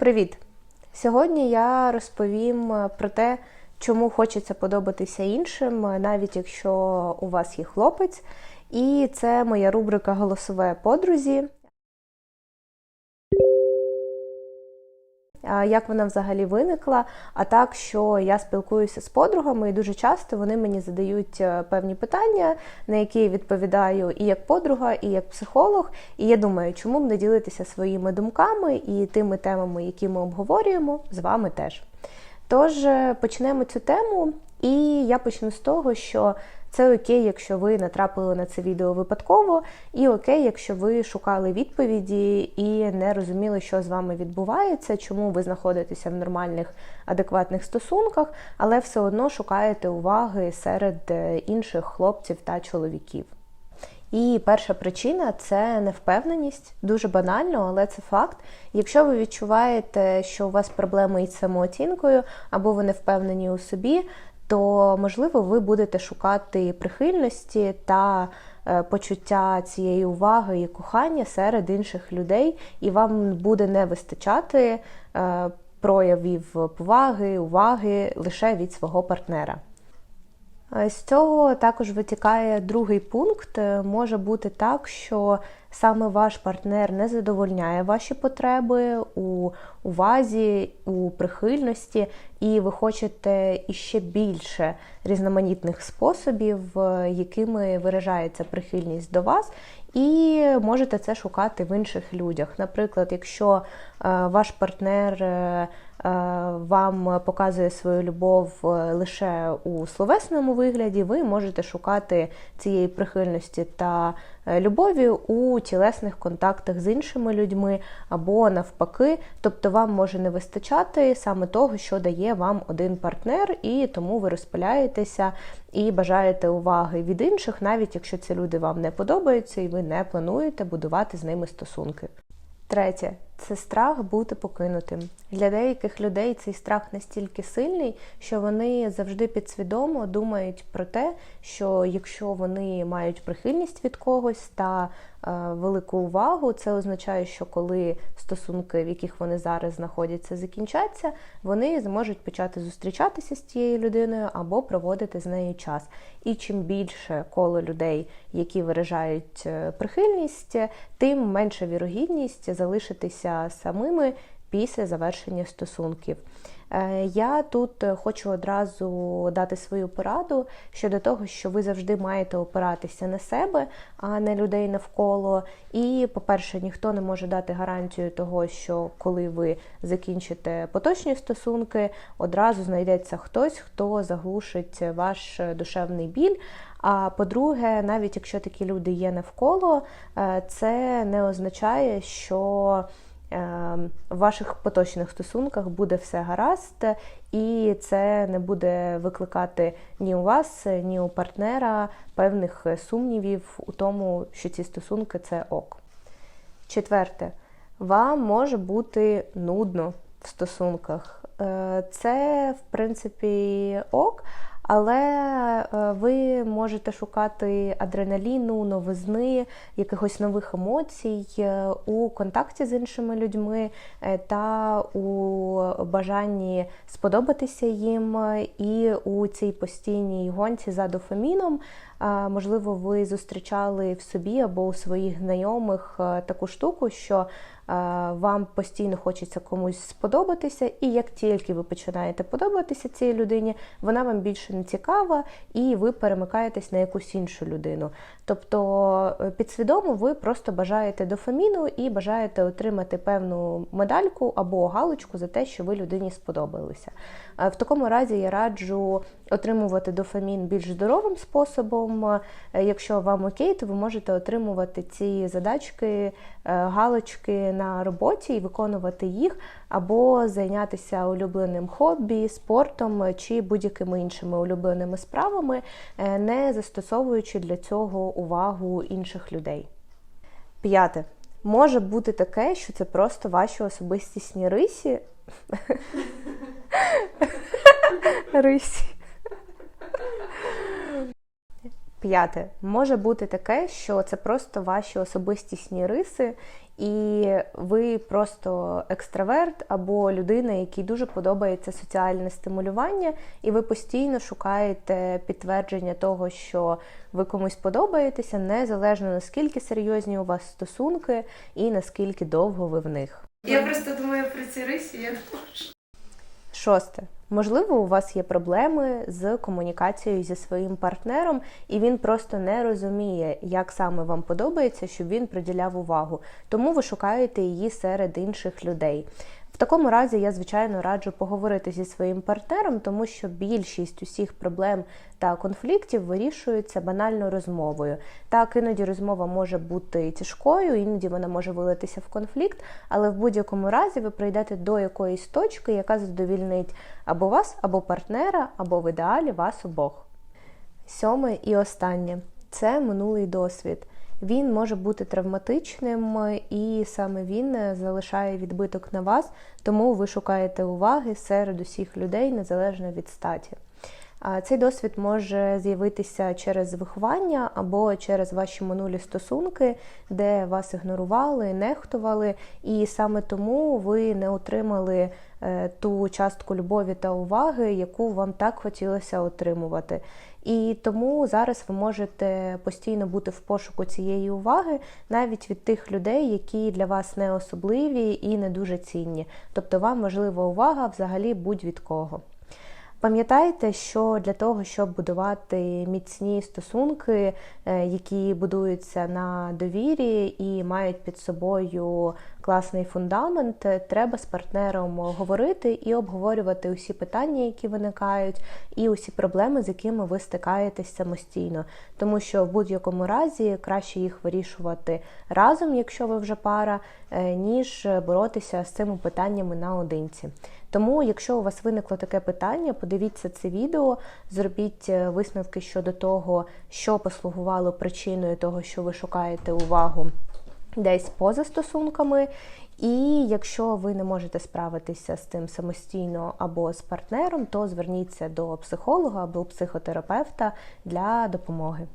Привіт! Сьогодні я розповім е, про те, чому хочеться подобатися іншим, е, навіть якщо у вас є хлопець. І це моя рубрика Голосове подрузі. Як вона взагалі виникла? А так, що я спілкуюся з подругами, і дуже часто вони мені задають е, певні питання, на які я відповідаю і як подруга, і як психолог. І я думаю, чому б не ділитися своїми думками і тими темами, які ми обговорюємо, з вами теж. Тож е, почнемо цю тему, і я почну з того, що це окей, якщо ви натрапили на це відео випадково, і окей, якщо ви шукали відповіді і не розуміли, що з вами відбувається, чому ви знаходитеся в нормальних, адекватних стосунках, але все одно шукаєте уваги серед е, інших хлопців та чоловіків. І перша причина це невпевненість, дуже банально, але це факт. Якщо ви відчуваєте, що у вас проблеми із самооцінкою, або ви не впевнені у собі, то можливо ви будете шукати прихильності та е, почуття цієї уваги і кохання серед інших людей, і вам буде не вистачати е, проявів поваги, уваги лише від свого партнера. З цього також витікає другий пункт. Може бути так, що саме ваш партнер не задовольняє ваші потреби у увазі, у прихильності, і ви хочете іще більше різноманітних способів, якими виражається прихильність до вас, і можете це шукати в інших людях. Наприклад, якщо е, ваш партнер е, вам показує свою любов е, лише у словесному вигляді, ви можете шукати цієї прихильності та любові у тілесних контактах з іншими людьми або навпаки. Тобто вам може не вистачати саме того, що дає вам один партнер, і тому ви розпиляєтеся і бажаєте уваги від інших, навіть якщо ці люди вам не подобаються і ви не плануєте будувати з ними стосунки. Третє це страх бути покинутим. Для деяких людей цей страх настільки сильний, що вони завжди підсвідомо думають про те, що якщо вони мають прихильність від когось та е, велику увагу, це означає, що коли стосунки, в яких вони зараз знаходяться, закінчаться, вони зможуть почати зустрічатися з тією людиною або проводити з нею час. І чим більше коло людей, які виражають е, прихильність, тим менша вірогідність залишитися самими після завершення стосунків. Е, я тут хочу одразу дати свою пораду щодо того, що ви завжди маєте опиратися на себе, а не людей навколо. І, по-перше, ніхто не може дати гарантію того, що коли ви закінчите поточні стосунки, одразу знайдеться хтось, хто заглушить ваш душевний біль. А по-друге, навіть якщо такі люди є навколо, е, це не означає, що в ваших поточних стосунках буде все гаразд, і це не буде викликати ні у вас, ні у партнера певних сумнівів у тому, що ці стосунки це ок. Четверте, вам може бути нудно в стосунках. Е, це, в принципі, ок. Але е, ви можете шукати адреналіну, новизни, якихось нових емоцій е, у контакті з іншими людьми е, та у бажанні сподобатися їм і у цій постійній гонці за дофаміном. Можливо, ви зустрічали в собі або у своїх знайомих таку штуку, що вам постійно хочеться комусь сподобатися, і як тільки ви починаєте подобатися цій людині, вона вам більше не цікава, і ви перемикаєтесь на якусь іншу людину. Тобто е, підсвідомо ви просто бажаєте дофаміну і бажаєте отримати певну медальку або галочку за те, що ви людині сподобалися. В такому разі я раджу отримувати дофамін більш здоровим способом. Е, якщо вам окей, то ви можете отримувати ці задачки, е, галочки на роботі і виконувати їх, або зайнятися улюбленим хобі, спортом чи будь-якими іншими улюбленими справами, е, не застосовуючи для цього увагу інших людей. П'яте. Може бути таке, що це просто ваші особистісні рисі. Рисі. П'яте. Може бути таке, що це просто ваші особистісні риси, і ви просто екстраверт або людина, якій дуже подобається соціальне стимулювання, і ви постійно шукаєте підтвердження того, що ви комусь подобаєтеся, незалежно наскільки серйозні у вас стосунки і наскільки довго ви в них. Я просто думаю про ці рисі, я не можу. Шосте. Можливо, у вас є проблеми з комунікацією зі своїм партнером, і він просто не розуміє, як саме вам подобається, щоб він приділяв увагу. Тому ви шукаєте її серед інших людей. Такому разі я, звичайно, раджу поговорити зі своїм партнером, тому що більшість усіх проблем та конфліктів вирішуються банально розмовою. Так, іноді розмова може бути тяжкою, іноді вона може вилитися в конфлікт, але в будь-якому разі ви прийдете до якоїсь точки, яка задовільнить або вас, або партнера, або в ідеалі вас обох. Сьоме і останнє це минулий досвід. Він може бути травматичним, і саме він залишає відбиток на вас, тому ви шукаєте уваги серед усіх людей незалежно від статі. Цей досвід може з'явитися через виховання або через ваші минулі стосунки, де вас ігнорували, нехтували, і саме тому ви не отримали е, ту частку любові та уваги, яку вам так хотілося отримувати. І тому зараз ви можете постійно бути в пошуку цієї уваги навіть від тих людей, які для вас не особливі і не дуже цінні. Тобто вам важлива увага взагалі будь-від кого. Пам'ятайте, що для того, щоб будувати міцні стосунки, е, які будуються на довірі і мають під собою класний фундамент, треба з партнером говорити і обговорювати усі питання, які виникають, і усі проблеми, з якими ви стикаєтесь самостійно. Тому що в будь-якому разі краще їх вирішувати разом, якщо ви вже пара, е, ніж боротися з цими питаннями наодинці. Тому, якщо у вас виникло таке питання, подивіться це відео, зробіть е, висновки щодо того, що послугувало причиною того, що ви шукаєте увагу десь поза стосунками. І якщо ви не можете справитися з цим самостійно або з партнером, то зверніться до психолога або психотерапевта для допомоги.